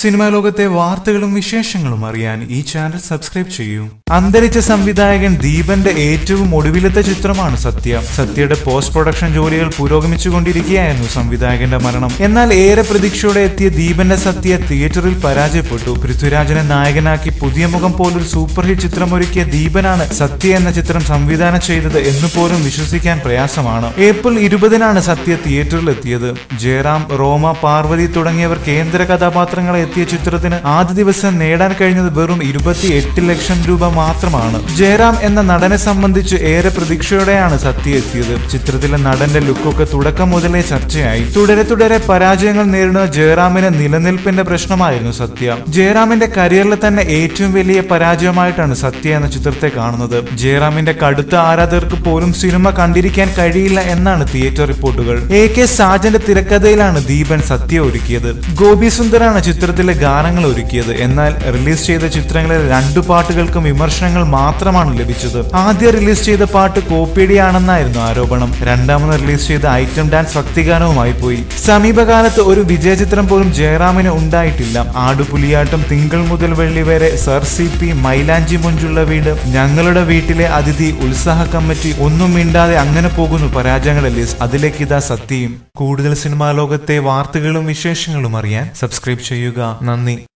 Cinema ലോകത്തെ വാർത്തകളും വിശേഷങ്ങളും അറിയാൻ ഈ ചാനൽ സബ്സ്ക്രൈബ് ചെയ്യൂ. അന്തരിച്ച സംവിധായകൻ ദീപന്റെ ഏറ്റവും ഒടുവിലത്തെ ചിത്രമാണ് സത്യ. സത്യയുടെ പോസ്റ്റ് പ്രൊഡക്ഷൻ ജോലികൾ പുരോഗമിച്ചുകൊണ്ടിരിക്കുകയായിരുന്നു സംവിധായകന്റെ മരണം. എന്നാൽ ഏറെ പ്രതീക്ഷയോടെ എത്തിയ ദീപന്റെ സത്യ തിയേറ്ററിൽ പരാജയപ്പെട്ടു. പൃഥ്വിരാജനെ നായകനാക്കി പുതിയ മുഖം പോലൊരു സൂപ്പർ ഹിറ്റ് ചിത്രമൊരുക്കിയ ദീപനാണ് സത്യ എന്ന ചിത്രം സംവിധാനം ചെയ്തത് എന്ന് പോലും വിശ്വസിക്കാൻ പ്രയാസമാണ്. ഏപ്രിൽ ഇരുപതിനാണ് സത്യ തിയേറ്ററിൽ എത്തിയത് ജയറാം റോമ പാർവതി തുടങ്ങിയവർ കേന്ദ്ര കഥാപാത്രങ്ങളെ എത്തിയ ചിത്രത്തിന് ആദ്യ ദിവസം നേടാൻ കഴിഞ്ഞത് വെറും ഇരുപത്തി എട്ട് ലക്ഷം രൂപ മാത്രമാണ്. ജയറാം എന്ന നടനെ സംബന്ധിച്ച് ഏറെ പ്രതീക്ഷയോടെയാണ് സത്യ എത്തിയത്. ചിത്രത്തിലെ നടന്റെ ലുക്കൊക്കെ തുടക്കം മുതലേ ചർച്ചയായി. തുടരെ തുടരെ പരാജയങ്ങൾ നേരിടുന്ന ജയറാമിന് നിലനിൽപ്പിന്റെ പ്രശ്നമായിരുന്നു സത്യ. ജയറാമിന്റെ കരിയറിൽ തന്നെ ഏറ്റവും വലിയ പരാജയമായിട്ടാണ് സത്യ എന്ന ചിത്രത്തെ കാണുന്നത്. ജയറാമിന്റെ കടുത്ത ആരാധകർക്ക് പോലും സിനിമ കണ്ടിരിക്കാൻ കഴിയില്ല എന്നാണ് തിയേറ്റർ റിപ്പോർട്ടുകൾ. എ കെ സാജന്റെ തിരക്കഥയിലാണ് ദീപൻ സത്യ ഒരുക്കിയത്. ഗോപി സുന്ദറാണ് ചിത്രത്തിലെ ഗാനങ്ങൾ ഒരുക്കിയത്. എന്നാൽ റിലീസ് ചെയ്ത ചിത്രങ്ങളിലെ രണ്ടു പാട്ടുകൾക്കും വിമർശനങ്ങൾ മാത്രമാണ് ലഭിച്ചത്. ആദ്യ റിലീസ് ചെയ്ത പാട്ട് കോപ്പിയടിയാണെന്നായിരുന്നു ആരോപണം. രണ്ടാമത് റിലീസ് ചെയ്ത ഐറ്റം ഡാൻസ് ഭക്തിഗാനവുമായി പോയി. സമീപകാലത്ത് ഒരു വിജയ ചിത്രം പോലും ജയറാമിന് ഉണ്ടായിട്ടില്ല. ആടുപുലിയാട്ടം തിങ്കൾ മുതൽ വെള്ളി വരെ സർ സി പി മൈലാഞ്ചി മുഞ്ചുള്ള വീട് ഞങ്ങളുടെ വീട്ടിലെ അതിഥി ഉത്സാഹ കമ്മിറ്റി ഒന്നും മിണ്ടാതെ അങ്ങനെ പോകുന്നു പരാജയങ്ങളുടെ ലിസ്റ്റ്. അതിലേക്ക് ഇതാ സത്യയും. കൂടുതൽ സിനിമാ ലോകത്തെ വാർത്തകളും വിശേഷങ്ങളും അറിയാൻ സബ്സ്ക്രൈബ് ചെയ്യുക. നന്ദി.